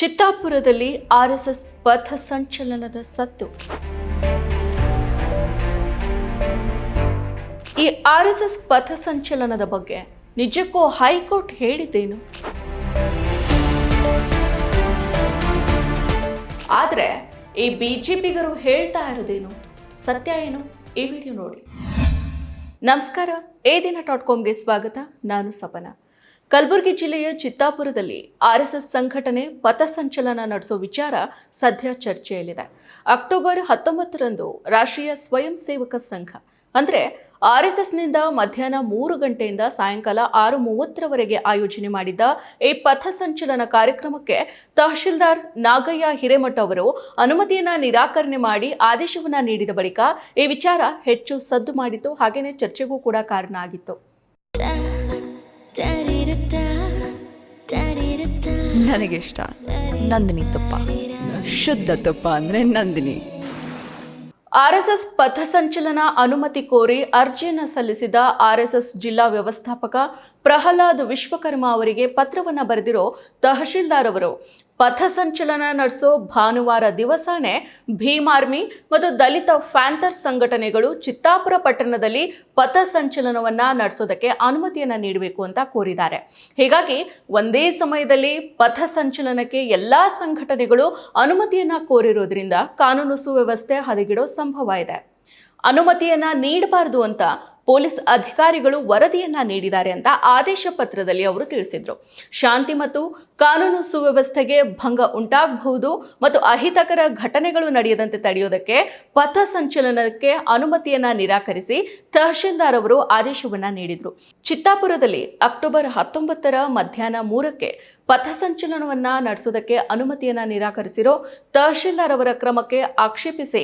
ಚಿತ್ತಾಪುರದಲ್ಲಿ RSS ಪಥ ಸಂಚಲನದ ಸತ್ತು. ಈ ಆರ್ಎಸ್ಎಸ್ ಪಥ ಸಂಚಲನದ ಬಗ್ಗೆ ನಿಜಕ್ಕೂ ಹೈಕೋರ್ಟ್ ಹೇಳಿದ್ದೇನು? ಆದರೆ ಈ ಬಿಜೆಪಿಗರು ಹೇಳ್ತಾ ಇರೋದೇನು? ಸತ್ಯ ಏನು? ಈ ವಿಡಿಯೋ ನೋಡಿ. ನಮಸ್ಕಾರ ಏ ದಿನ ಡಾಟ್ ಕಾಮ್ಗೆ ಸ್ವಾಗತ. ನಾನು ಸಪನ. ಕಲಬುರಗಿ ಜಿಲ್ಲೆಯ ಚಿತ್ತಾಪುರದಲ್ಲಿ ಆರ್ಎಸ್ಎಸ್ ಸಂಘಟನೆ ಪಥಸಂಚಲನ ನಡೆಸೋ ವಿಚಾರ ಸದ್ಯ ಚರ್ಚೆಯಲ್ಲಿದೆ. ಅಕ್ಟೋಬರ್ ಹತ್ತೊಂಬತ್ತರಂದು ರಾಷ್ಟ್ರೀಯ ಸ್ವಯಂ ಸೇವಕ ಸಂಘ, ಅಂದರೆ ಆರ್ಎಸ್ಎಸ್ನಿಂದ ಮಧ್ಯಾಹ್ನ ಮೂರು ಗಂಟೆಯಿಂದ ಸಾಯಂಕಾಲ ಆರು ಮೂವತ್ತರವರೆಗೆ ಆಯೋಜನೆ ಮಾಡಿದ್ದ ಈ ಪಥಸಂಚಲನ ಕಾರ್ಯಕ್ರಮಕ್ಕೆ ತಹಶೀಲ್ದಾರ್ ನಾಗಯ್ಯ ಹಿರೇಮಠ ಅವರು ಅನುಮತಿಯನ್ನು ನಿರಾಕರಣೆ ಮಾಡಿ ಆದೇಶವನ್ನು ನೀಡಿದ ಬಳಿಕ ಈ ವಿಚಾರ ಹೆಚ್ಚು ಸದ್ದು ಮಾಡಿತು ಹಾಗೆಯೇ ಚರ್ಚೆಗೂ ಕೂಡ ಕಾರಣ ಆಗಿತ್ತು. ನನಗಿಷ್ಟ. ನಂದಿನಿ ತುಪ್ಪ. ಶುದ್ಧ ತುಪ್ಪ ಅಂದ್ರೆ ನಂದಿನಿ. ಆರ್ಎಸ್ಎಸ್ ಪಥಸಂಚಲನ ಅನುಮತಿ ಕೋರಿ ಅರ್ಜಿಯನ್ನು ಸಲ್ಲಿಸಿದ ಆರ್ಎಸ್ಎಸ್ ಜಿಲ್ಲಾ ವ್ಯವಸ್ಥಾಪಕ ಪ್ರಹ್ಲಾದ್ ವಿಶ್ವಕರ್ಮ ಅವರಿಗೆ ಪತ್ರವನ್ನು ಬರೆದಿರೋ ತಹಶೀಲ್ದಾರ್ ಅವರು. ಪಥಸಂಚಲನ ನಡೆಸೋ ಭಾನುವಾರ ದಿವಸನೇ ಆರ್ಮಿ ಮತ್ತು ದಲಿತ ಫ್ಯಾಂಥರ್ ಸಂಘಟನೆಗಳು ಚಿತ್ತಾಪುರ ಪಟ್ಟಣದಲ್ಲಿ ಪಥಸಂಚಲನವನ್ನ ನಡೆಸೋದಕ್ಕೆ ಅನುಮತಿಯನ್ನ ನೀಡಬೇಕು ಅಂತ ಕೋರಿದ್ದಾರೆ. ಹೀಗಾಗಿ ಒಂದೇ ಸಮಯದಲ್ಲಿ ಪಥಸಂಚಲನಕ್ಕೆ ಎಲ್ಲಾ ಸಂಘಟನೆಗಳು ಅನುಮತಿಯನ್ನ ಕೋರಿರೋದ್ರಿಂದ ಕಾನೂನು ಸುವ್ಯವಸ್ಥೆ ಹದಗಿಡೋ ಸಂಭವ ಇದೆ. ಅನುಮತಿಯನ್ನ ನೀಡಬಾರದು ಅಂತ ಪೊಲೀಸ್ ಅಧಿಕಾರಿಗಳು ವರದಿಯನ್ನ ನೀಡಿದ್ದಾರೆ ಅಂತ ಆದೇಶ ಪತ್ರದಲ್ಲಿ ಅವರು ತಿಳಿಸಿದ್ರು. ಶಾಂತಿ ಮತ್ತು ಕಾನೂನು ಸುವ್ಯವಸ್ಥೆಗೆ ಭಂಗ ಉಂಟಾಗಬಹುದು ಮತ್ತು ಅಹಿತಕರ ಘಟನೆಗಳು ನಡೆಯದಂತೆ ತಡೆಯುವುದಕ್ಕೆ ಪಥ ಸಂಚಲನಕ್ಕೆ ಅನುಮತಿಯನ್ನ ನಿರಾಕರಿಸಿ ತಹಶೀಲ್ದಾರ್ ಅವರು ಆದೇಶವನ್ನ ನೀಡಿದ್ರು. ಚಿತ್ತಾಪುರದಲ್ಲಿ ಅಕ್ಟೋಬರ್ ಹತ್ತೊಂಬತ್ತರ ಮಧ್ಯಾಹ್ನ ಮೂರಕ್ಕೆ ಪಥಸಂಚಲನವನ್ನ ನಡೆಸುವುದಕ್ಕೆ ಅನುಮತಿಯನ್ನ ನಿರಾಕರಿಸಿರೋ ತಹಶೀಲ್ದಾರ್ ಅವರ ಕ್ರಮಕ್ಕೆ ಆಕ್ಷೇಪಿಸಿ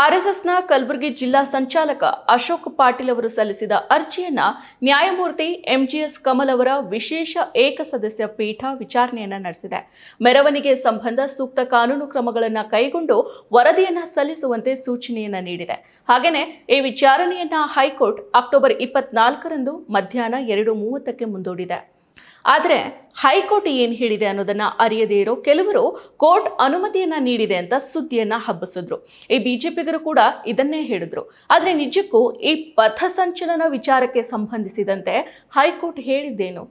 ಆರ್ಎಸ್ಎಸ್ನ ಕಲಬುರಗಿ ಜಿಲ್ಲಾ ಸಂಚಾಲಕ ಅಶೋಕ್ ಪಾಟೀಲ್ ಅವರು ಸಲ್ಲಿಸಿದ ಅರ್ಜಿಯನ್ನ ನ್ಯಾಯಮೂರ್ತಿ ಎಂಜಿಎಸ್ ಕಮಲ್ ಅವರ ವಿಶೇಷ ಏಕಸದಸ್ಯ ಪೀಠ ವಿಚಾರಣೆಯನ್ನ ನಡೆಸಿದೆ. ಮೆರವಣಿಗೆ ಸಂಬಂಧ ಸೂಕ್ತ ಕಾನೂನು ಕ್ರಮಗಳನ್ನು ಕೈಗೊಂಡು ವರದಿಯನ್ನ ಸಲ್ಲಿಸುವಂತೆ ಸೂಚನೆಯನ್ನ ನೀಡಿದೆ. ಹಾಗೆಯೇ ಈ ವಿಚಾರಣೆಯನ್ನ ಹೈಕೋರ್ಟ್ ಅಕ್ಟೋಬರ್ ಇಪ್ಪತ್ನಾಲ್ಕರಂದು ಮಧ್ಯಾಹ್ನ ಎರಡು ಮೂವತ್ತಕ್ಕೆ ಮುಂದೂಡಿದೆ. ಆದರೆ ಹೈಕೋರ್ಟ್ ಏನು ಹೇಳಿದೆ ಅನ್ನೋದನ್ನ ಅರಿಯದೇ ಇರೋ ಕೆಲವರು ಕೋರ್ಟ್ ಅನುಮತಿಯನ್ನ ನೀಡಿದೆ ಅಂತ ಸುದ್ದಿಯನ್ನು ಹಬ್ಬಿಸಿದ್ರು. ಈ ಬಿಜೆಪಿಗರು ಕೂಡ ಇದನ್ನೇ ಹೇಳಿದ್ರು. ಆದರೆ ನಿಜಕ್ಕೂ ಈ ಪಥಸಂಚಲನ ವಿಚಾರಕ್ಕೆ ಸಂಬಂಧಿಸಿದಂತೆ ಹೈಕೋರ್ಟ್ ಹೇಳಿದ್ದೇನು?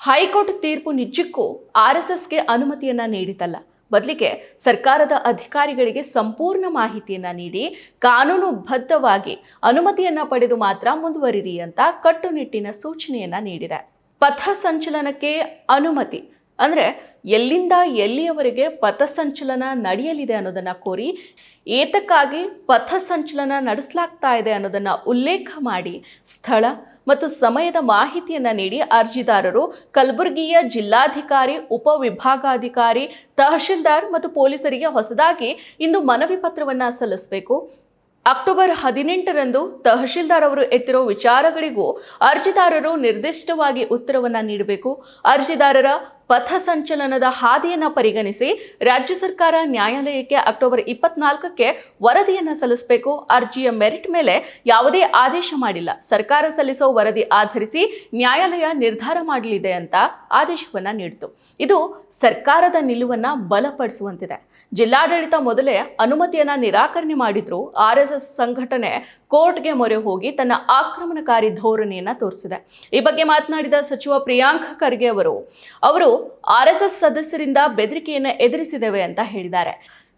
ಹೈಕೋರ್ಟ್ ತೀರ್ಪು ನಿಜಕ್ಕೂ ಆರ್ ಎಸ್ ಎಸ್ಗೆ ಅನುಮತಿಯನ್ನು ನೀಡಿತಲ್ಲ. ಬದಲಿಗೆ ಸರ್ಕಾರದ ಅಧಿಕಾರಿಗಳಿಗೆ ಸಂಪೂರ್ಣ ಮಾಹಿತಿಯನ್ನ ನೀಡಿ ಕಾನೂನುಬದ್ಧವಾಗಿ ಅನುಮತಿಯನ್ನ ಪಡೆದು ಮಾತ್ರ ಮುಂದುವರಿರಿ ಅಂತ ಕಟ್ಟುನಿಟ್ಟಿನ ಸೂಚನೆಯನ್ನ ನೀಡಿದೆ. ಪಥ ಸಂಚಲನಕ್ಕೆ ಅನುಮತಿ. ಅಂದರೆ ಎಲ್ಲಿಂದ ಎಲ್ಲಿಯವರೆಗೆ ಪಥಸಂಚಲನ ನಡೆಯಲಿದೆ ಅನ್ನೋದನ್ನು ಕೋರಿ ಏತಕ್ಕಾಗಿ ಪಥಸಂಚಲನ ನಡೆಸಲಾಗ್ತಾ ಇದೆ ಅನ್ನೋದನ್ನು ಉಲ್ಲೇಖ ಮಾಡಿ ಸ್ಥಳ ಮತ್ತು ಸಮಯದ ಮಾಹಿತಿಯನ್ನು ನೀಡಿ ಅರ್ಜಿದಾರರು, ಕಲಬುರಗಿಯ ಜಿಲ್ಲಾಧಿಕಾರಿ, ಉಪವಿಭಾಗಾಧಿಕಾರಿ, ತಹಶೀಲ್ದಾರ್ ಮತ್ತು ಪೊಲೀಸರಿಗೆ ಹೊಸದಾಗಿ ಇಂದು ಮನವಿ ಪತ್ರವನ್ನು ಸಲ್ಲಿಸಬೇಕು. ಅಕ್ಟೋಬರ್ ಹದಿನೆಂಟರಂದು ತಹಶೀಲ್ದಾರ್ ಅವರು ಎತ್ತಿರೋ ವಿಚಾರಗಳಿಗೂ ಅರ್ಜಿದಾರರು ನಿರ್ದಿಷ್ಟವಾಗಿ ಉತ್ತರವನ್ನು ನೀಡಬೇಕು. ಅರ್ಜಿದಾರರ ಪಥಸಂಚಲನದ ಹಾದಿಯನ್ನು ಪರಿಗಣಿಸಿ ರಾಜ್ಯ ಸರ್ಕಾರ ನ್ಯಾಯಾಲಯಕ್ಕೆ ಅಕ್ಟೋಬರ್ ಇಪ್ಪತ್ನಾಲ್ಕಕ್ಕೆ ವರದಿಯನ್ನು ಸಲ್ಲಿಸಬೇಕು. ಅರ್ಜಿಯ ಮೆರಿಟ್ ಮೇಲೆ ಯಾವುದೇ ಆದೇಶ ಮಾಡಿಲ್ಲ. ಸರ್ಕಾರ ಸಲ್ಲಿಸೋ ವರದಿ ಆಧರಿಸಿ ನ್ಯಾಯಾಲಯ ನಿರ್ಧಾರ ಮಾಡಲಿದೆ ಅಂತ ಆದೇಶವನ್ನು ನೀಡಿತು. ಇದು ಸರ್ಕಾರದ ನಿಲುವನ್ನು ಬಲಪಡಿಸುವಂತಿದೆ. ಜಿಲ್ಲಾಡಳಿತ ಮೊದಲೇ ಅನುಮತಿಯನ್ನು ನಿರಾಕರಣೆ ಮಾಡಿದ್ರು. ಆರ್ ಸಂಘಟನೆ ಕೋರ್ಟ್ಗೆ ಮೊರೆ ಹೋಗಿ ತನ್ನ ಆಕ್ರಮಣಕಾರಿ ಧೋರಣೆಯನ್ನು ತೋರಿಸಿದೆ. ಈ ಬಗ್ಗೆ ಮಾತನಾಡಿದ ಸಚಿವ ಪ್ರಿಯಾಂಕ್ ಖರ್ಗೆ ಅವರು ಅವರು ಆರ್ ಎಸ್ ಎಸ್ ಸದಸ್ಯರಿಂದ ಬೆದರಿಕೆಯನ್ನು ಎದುರಿಸಿದ್ದೇವೆ ಅಂತ ಹೇಳಿದ್ದಾರೆ.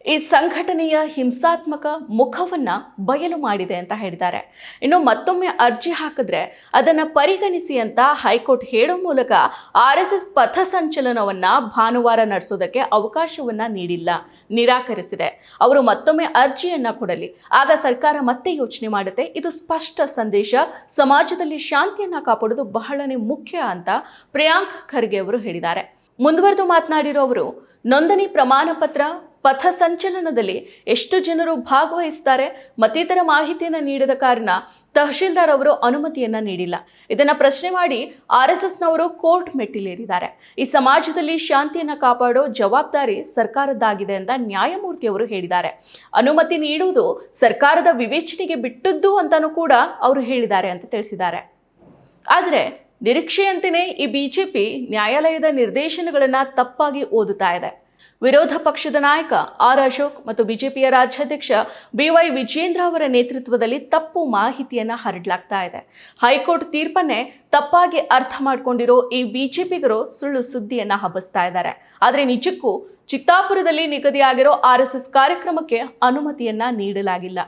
ಈ ಸಂಘಟನೆಯ ಹಿಂಸಾತ್ಮಕ ಮುಖವನ್ನ ಬಯಲು ಮಾಡಿದೆ ಅಂತ ಹೇಳಿದ್ದಾರೆ. ಇನ್ನು ಮತ್ತೊಮ್ಮೆ ಅರ್ಜಿ ಹಾಕಿದ್ರೆ ಅದನ್ನ ಪರಿಗಣಿಸಿ ಅಂತ ಹೈಕೋರ್ಟ್ ಹೇಳೋ ಮೂಲಕ ಆರ್ ಎಸ್ ಎಸ್ ಪಥಸಂಚಲನವನ್ನ ಭಾನುವಾರ ನಡೆಸೋದಕ್ಕೆ ಅವಕಾಶವನ್ನ ನೀಡಿಲ್ಲ, ನಿರಾಕರಿಸಿದೆ. ಅವರು ಮತ್ತೊಮ್ಮೆ ಅರ್ಜಿಯನ್ನ ಕೊಡಲಿ. ಆಗ ಸರ್ಕಾರ ಮತ್ತೆ ಯೋಚನೆ ಮಾಡುತ್ತೆ. ಇದು ಸ್ಪಷ್ಟ ಸಂದೇಶ. ಸಮಾಜದಲ್ಲಿ ಶಾಂತಿಯನ್ನ ಕಾಪಾಡೋದು ಬಹಳನೇ ಮುಖ್ಯ ಅಂತ ಪ್ರಿಯಾಂಕ್ ಖರ್ಗೆ ಅವರು ಹೇಳಿದ್ದಾರೆ. ಮುಂದುವರೆದು ಮಾತನಾಡಿರೋ ಅವರು, ನೋಂದಣಿ ಪ್ರಮಾಣ ಪತ್ರ ಪಥ ಸಂಚಲನದಲ್ಲಿ ಎಷ್ಟು ಜನರು ಭಾಗವಹಿಸ್ತಾರೆ, ಮತ್ತಿತರ ಮಾಹಿತಿಯನ್ನು ನೀಡದ ಕಾರಣ ತಹಶೀಲ್ದಾರ್ ಅವರು ಅನುಮತಿಯನ್ನ ನೀಡಿಲ್ಲ. ಇದನ್ನ ಪ್ರಶ್ನೆ ಮಾಡಿ ಆರ್ ಎಸ್ ಎಸ್ನವರು ಕೋರ್ಟ್ ಮೆಟ್ಟಿಲೇರಿದ್ದಾರೆ. ಈ ಸಮಾಜದಲ್ಲಿ ಶಾಂತಿಯನ್ನ ಕಾಪಾಡೋ ಜವಾಬ್ದಾರಿ ಸರ್ಕಾರದ್ದಾಗಿದೆ ಅಂತ ನ್ಯಾಯಮೂರ್ತಿಯವರು ಹೇಳಿದ್ದಾರೆ. ಅನುಮತಿ ನೀಡುವುದು ಸರ್ಕಾರದ ವಿವೇಚನೆಗೆ ಬಿಟ್ಟದ್ದು ಅಂತಾನೂ ಕೂಡ ಅವರು ಹೇಳಿದ್ದಾರೆ ಅಂತ ತಿಳಿಸಿದ್ದಾರೆ. ಆದರೆ ನಿರೀಕ್ಷೆಯಂತೆಯೇ ಈ ಬಿಜೆಪಿ ನ್ಯಾಯಾಲಯದ ನಿರ್ದೇಶನಗಳನ್ನು ತಪ್ಪಾಗಿ ಓದುತ್ತಾ ಇದೆ. ವಿರೋಧ ಪಕ್ಷದ ನಾಯಕ ಆರ್ ಅಶೋಕ್ ಮತ್ತು ಬಿಜೆಪಿಯ ರಾಜ್ಯಾಧ್ಯಕ್ಷ ಬಿವೈ ವಿಜೇಂದ್ರ ಅವರ ನೇತೃತ್ವದಲ್ಲಿ ತಪ್ಪು ಮಾಹಿತಿಯನ್ನು ಹರಡಲಾಗ್ತಾ ಇದೆ. ಹೈಕೋರ್ಟ್ ತೀರ್ಪನ್ನೇ ತಪ್ಪಾಗಿ ಅರ್ಥ ಮಾಡ್ಕೊಂಡಿರೋ ಈ ಬಿಜೆಪಿಗರು ಸುಳ್ಳು ಸುದ್ದಿಯನ್ನು ಹಬ್ಬಿಸ್ತಾ ಇದ್ದಾರೆ. ಆದರೆ ನಿಜಕ್ಕೂ ಚಿತ್ತಾಪುರದಲ್ಲಿ ನಿಗದಿಯಾಗಿರೋ ಆರ್ ಎಸ್ ಎಸ್ ಕಾರ್ಯಕ್ರಮಕ್ಕೆ ಅನುಮತಿಯನ್ನ ನೀಡಲಾಗಿಲ್ಲ.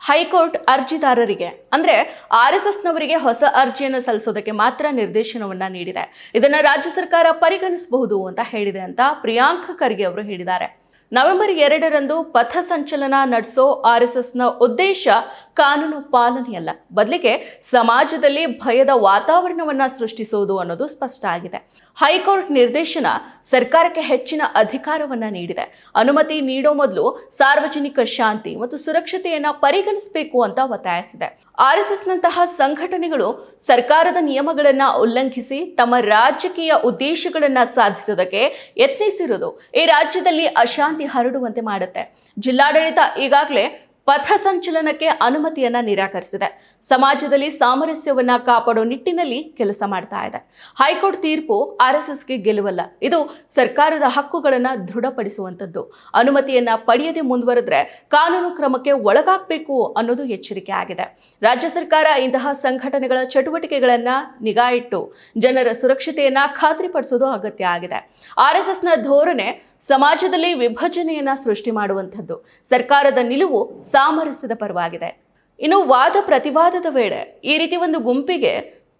ಹೈಕೋರ್ಟ್ ಅರ್ಜಿದಾರರಿಗೆ, ಅಂದ್ರೆ ಆರ್ ಎಸ್ ಎಸ್ನವರಿಗೆ ಹೊಸ ಅರ್ಜಿಯನ್ನು ಸಲ್ಲಿಸೋದಕ್ಕೆ ಮಾತ್ರ ನಿರ್ದೇಶನವನ್ನ ನೀಡಿದೆ. ಇದನ್ನು ರಾಜ್ಯ ಸರ್ಕಾರ ಪರಿಗಣಿಸಬಹುದು ಅಂತ ಹೇಳಿದೆ ಅಂತ ಪ್ರಿಯಾಂಕ್ ಖರ್ಗೆ ಅವರು ಹೇಳಿದ್ದಾರೆ. ನವೆಂಬರ್ ಎರಡರಂದು ಪಥ ಸಂಚಲನ ನಡೆಸೋ ಆರ್ ಎಸ್ ಎಸ್ನ ಉದ್ದೇಶ ಕಾನೂನು ಪಾಲನೆಯಲ್ಲ. ಬದಲಿಗೆ ಸಮಾಜದಲ್ಲಿ ಭಯದ ವಾತಾವರಣವನ್ನ ಸೃಷ್ಟಿಸುವುದು ಅನ್ನೋದು ಸ್ಪಷ್ಟ ಆಗಿದೆ. ಹೈಕೋರ್ಟ್ ನಿರ್ದೇಶನ ಸರ್ಕಾರಕ್ಕೆ ಹೆಚ್ಚಿನ ಅಧಿಕಾರವನ್ನ ನೀಡಿದೆ. ಅನುಮತಿ ನೀಡೋ ಮೊದಲು ಸಾರ್ವಜನಿಕ ಶಾಂತಿ ಮತ್ತು ಸುರಕ್ಷತೆಯನ್ನ ಪರಿಗಣಿಸಬೇಕು ಅಂತ ಒತ್ತಾಯಿಸಿದೆ. ಆರ್ ಎಸ್ ಎಸ್ನಂತಹ ಸಂಘಟನೆಗಳು ಸರ್ಕಾರದ ನಿಯಮಗಳನ್ನ ಉಲ್ಲಂಘಿಸಿ ತಮ್ಮ ರಾಜಕೀಯ ಉದ್ದೇಶಗಳನ್ನ ಸಾಧಿಸೋದಕ್ಕೆ ಯತ್ನಿಸಿರುವುದು ಈ ರಾಜ್ಯದಲ್ಲಿ ಅಶಾಂತಿ ಹರಡುವಂತೆ ಮಾಡುತ್ತೆ. ಜಿಲ್ಲಾಡಳಿತ ಈಗಾಗಲೇ ಪಥ ಸಂಚಲನಕ್ಕೆ ಅನುಮತಿಯನ್ನ ನಿರಾಕರಿಸಿದೆ. ಸಮಾಜದಲ್ಲಿ ಸಾಮರಸ್ಯವನ್ನ ಕಾಪಾಡೋ ನಿಟ್ಟಿನಲ್ಲಿ ಕೆಲಸ ಮಾಡ್ತಾ ಇದೆ. ಹೈಕೋರ್ಟ್ ತೀರ್ಪು ಆರ್ ಎಸ್ ಎಸ್ಗೆ ಗೆಲುವಲ್ಲ. ಇದು ಸರ್ಕಾರದ ಹಕ್ಕುಗಳನ್ನ ದೃಢಪಡಿಸುವಂಥದ್ದು. ಅನುಮತಿಯನ್ನ ಪಡೆಯದೆ ಮುಂದುವರೆದ್ರೆ ಕಾನೂನು ಕ್ರಮಕ್ಕೆ ಒಳಗಾಗಬೇಕು ಅನ್ನೋದು ಎಚ್ಚರಿಕೆ ಆಗಿದೆ. ರಾಜ್ಯ ಸರ್ಕಾರ ಇಂತಹ ಸಂಘಟನೆಗಳ ಚಟುವಟಿಕೆಗಳನ್ನ ನಿಗಾ ಇಟ್ಟು ಜನರ ಸುರಕ್ಷತೆಯನ್ನ ಖಾತ್ರಿಪಡಿಸೋದು ಅಗತ್ಯ ಆಗಿದೆ. ಆರ್ ಎಸ್ ಎಸ್ನ ಧೋರಣೆ ಸಮಾಜದಲ್ಲಿ ವಿಭಜನೆಯನ್ನ ಸೃಷ್ಟಿ ಮಾಡುವಂಥದ್ದು. ಸರ್ಕಾರದ ನಿಲುವು ಸಾಮರಸ್ಯದ ಪರವಾಗಿದೆ. ಇನ್ನು ವಾದ ಪ್ರತಿವಾದದ ವೇಳೆ ಈ ರೀತಿ ಒಂದು ಗುಂಪಿಗೆ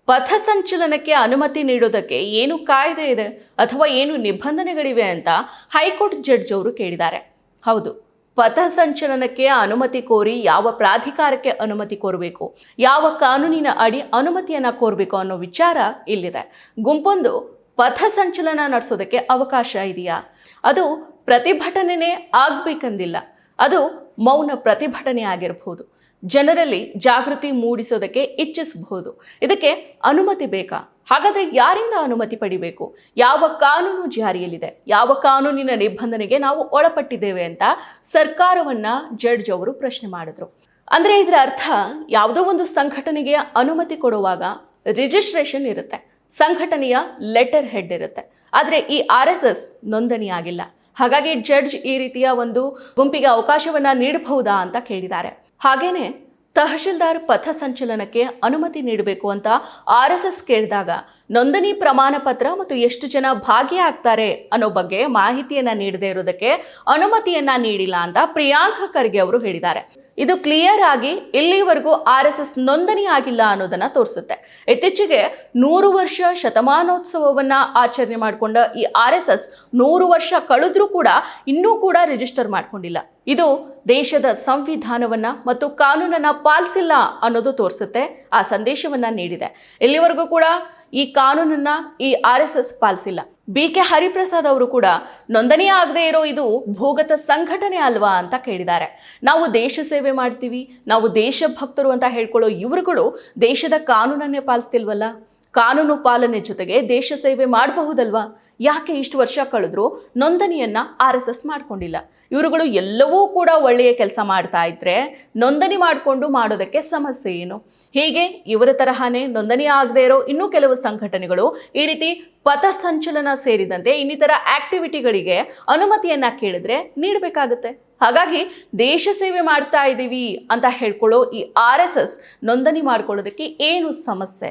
ಪಥ ಸಂಚಲನಕ್ಕೆ ಅನುಮತಿ ನೀಡೋದಕ್ಕೆ ಏನು ಕಾಯ್ದೆ ಇದೆ ಅಥವಾ ಏನು ನಿಬಂಧನೆಗಳಿವೆ ಅಂತ ಹೈಕೋರ್ಟ್ ಜಡ್ಜ್ ಅವರು ಕೇಳಿದ್ದಾರೆ. ಹೌದು, ಪಥ ಸಂಚಲನಕ್ಕೆ ಅನುಮತಿ ಕೋರಿ ಯಾವ ಪ್ರಾಧಿಕಾರಕ್ಕೆ ಅನುಮತಿ ಕೋರಬೇಕು, ಯಾವ ಕಾನೂನಿನ ಅಡಿ ಅನುಮತಿಯನ್ನು ಕೋರಬೇಕು ಅನ್ನೋ ವಿಚಾರ ಇಲ್ಲಿದೆ. ಗುಂಪೊಂದು ಪಥ ಸಂಚಲನ ನಡೆಸೋದಕ್ಕೆ ಅವಕಾಶ ಇದೆಯಾ? ಅದು ಪ್ರತಿಭಟನೆ ಆಗಬೇಕಂದಿಲ್ಲ. ಅದು ಮೌನ ಪ್ರತಿಭಟನೆ ಆಗಿರಬಹುದು ಜನರಲ್ಲಿ ಜಾಗೃತಿ ಮೂಡಿಸೋದಕ್ಕೆ ಇಚ್ಛಿಸಬಹುದು. ಇದಕ್ಕೆ ಅನುಮತಿ ಬೇಕಾ? ಹಾಗಾದರೆ ಯಾರಿಂದ ಅನುಮತಿ ಪಡಿಬೇಕು? ಯಾವ ಕಾನೂನು ಜಾರಿಯಲ್ಲಿದೆ? ಯಾವ ಕಾನೂನಿನ ನಿಬಂಧನೆಗೆ ನಾವು ಒಳಪಟ್ಟಿದ್ದೇವೆ ಅಂತ ಸರ್ಕಾರವನ್ನ ಜಡ್ಜ್ ಅವರು ಪ್ರಶ್ನೆ ಮಾಡಿದ್ರು. ಅಂದರೆ ಇದರ ಅರ್ಥ ಯಾವುದೋ ಒಂದು ಸಂಘಟನೆಗೆ ಅನುಮತಿ ಕೊಡುವಾಗ ರಿಜಿಸ್ಟ್ರೇಷನ್ ಇರುತ್ತೆ. ಸಂಘಟನೆಯ ಲೆಟರ್ ಹೆಡ್ ಇರುತ್ತೆ. ಆದರೆ ಈ ಆರ್ ಎಸ್ ಎಸ್ ನೋಂದಣಿ ಆಗಿಲ್ಲ ಹಾಗಾಗಿ ಜಡ್ಜ್ ಈ ರೀತಿಯ ಒಂದು ಗುಂಪಿಗೆ ಅವಕಾಶವನ್ನ ನೀಡಬಹುದಾ ಅಂತ ಕೇಳಿದ್ದಾರೆ. ಹಾಗೇನೆ ತಹಶೀಲ್ದಾರ್ ಪಥ ಸಂಚಲನಕ್ಕೆ ಅನುಮತಿ ನೀಡಬೇಕು ಅಂತ ಆರ್ ಎಸ್ ಎಸ್ ಕೇಳಿದಾಗ ನೋಂದಣಿ ಪ್ರಮಾಣ ಪತ್ರ ಮತ್ತು ಎಷ್ಟು ಜನ ಭಾಗಿಯಾಗ್ತಾರೆ ಅನ್ನೋ ಬಗ್ಗೆ ಮಾಹಿತಿಯನ್ನ ನೀಡದೇ ಇರೋದಕ್ಕೆ ಅನುಮತಿಯನ್ನ ನೀಡಿಲ್ಲ ಅಂತ ಪ್ರಿಯಾಂಕ ಖರ್ಗೆ ಅವರು ಹೇಳಿದ್ದಾರೆ. ಇದು ಕ್ಲಿಯರ್ ಆಗಿ ಇಲ್ಲಿವರೆಗೂ ಆರ್ ಎಸ್ ಎಸ್ ನೋಂದಣಿ ಆಗಿಲ್ಲ ಅನ್ನೋದನ್ನ ತೋರಿಸುತ್ತೆ. ಇತ್ತೀಚೆಗೆ ನೂರು ವರ್ಷ ಶತಮಾನೋತ್ಸವವನ್ನ ಆಚರಣೆ ಮಾಡಿಕೊಂಡ ಈ ಆರ್ ಎಸ್ ಎಸ್ ನೂರು ವರ್ಷ ಕಳೆದ್ರೂ ಕೂಡ ಇನ್ನೂ ಕೂಡ ರಿಜಿಸ್ಟರ್ ಮಾಡ್ಕೊಂಡಿಲ್ಲ. ಇದು ದೇಶದ ಸಂವಿಧಾನವನ್ನ ಮತ್ತು ಕಾನೂನನ್ನ ಪಾಲಿಸಿಲ್ಲ ಅನ್ನೋದು ತೋರಿಸುತ್ತೆ. ಆ ಸಂದೇಶವನ್ನ ನೀಡಿದೆ. ಇಲ್ಲಿವರೆಗೂ ಕೂಡ ಈ ಕಾನೂನನ್ನ ಈ ಆರ್ ಎಸ್ ಎಸ್ ಪಾಲಿಸಿಲ್ಲ. ಬಿ ಕೆ ಹರಿಪ್ರಸಾದ್ ಅವರು ಕೂಡ ನೋಂದಣಿ ಆಗದೆ ಇರೋ ಇದು ಭೂಗತ ಸಂಘಟನೆ ಅಲ್ವಾ ಅಂತ ಕೇಳಿದ್ದಾರೆ. ನಾವು ದೇಶ ಸೇವೆ ಮಾಡ್ತೀವಿ, ನಾವು ದೇಶಭಕ್ತರು ಅಂತ ಹೇಳ್ಕೊಳ್ಳೋ ಇವರುಗಳು ದೇಶದ ಕಾನೂನನ್ನೇ ಪಾಲಿಸ್ತಿಲ್ವಲ್ಲ? ಕಾನೂನು ಪಾಲನೆ ಜೊತೆಗೆ ದೇಶ ಸೇವೆ ಮಾಡಬಹುದಲ್ವಾ? ಯಾಕೆ ಇಷ್ಟು ವರ್ಷ ಕಳೆದ್ರು ನೋಂದಣಿಯನ್ನ ಆರ್ ಎಸ್ ಎಸ್ ಮಾಡ್ಕೊಂಡಿಲ್ಲ? ಇವರುಗಳು ಎಲ್ಲವೂ ಕೂಡ ಒಳ್ಳೆಯ ಕೆಲಸ ಮಾಡ್ತಾ ಇದ್ರೆ ನೋಂದಣಿ ಮಾಡಿಕೊಂಡು ಮಾಡೋದಕ್ಕೆ ಸಮಸ್ಯೆ ಏನು? ಹೀಗೆ ಇವರ ತರಹನೇ ನೋಂದಣಿ ಆಗದೆ ಇರೋ ಇನ್ನೂ ಕೆಲವು ಸಂಘಟನೆಗಳು ಈ ರೀತಿ ಪಥಸಂಚಲನ ಸೇರಿದಂತೆ ಇನ್ನಿತರ ಆಕ್ಟಿವಿಟಿಗಳಿಗೆ ಅನುಮತಿಯನ್ನ ಕೇಳಿದ್ರೆ ನೀಡಬೇಕಾಗುತ್ತೆ. ಹಾಗಾಗಿ ದೇಶ ಸೇವೆ ಮಾಡ್ತಾ ಇದ್ದೀವಿ ಅಂತ ಹೇಳ್ಕೊಳ್ಳೋ ಈ ಆರ್ ಎಸ್ ಎಸ್ ನೋಂದಣಿ ಮಾಡ್ಕೊಳ್ಳೋದಕ್ಕೆ ಏನು ಸಮಸ್ಯೆ?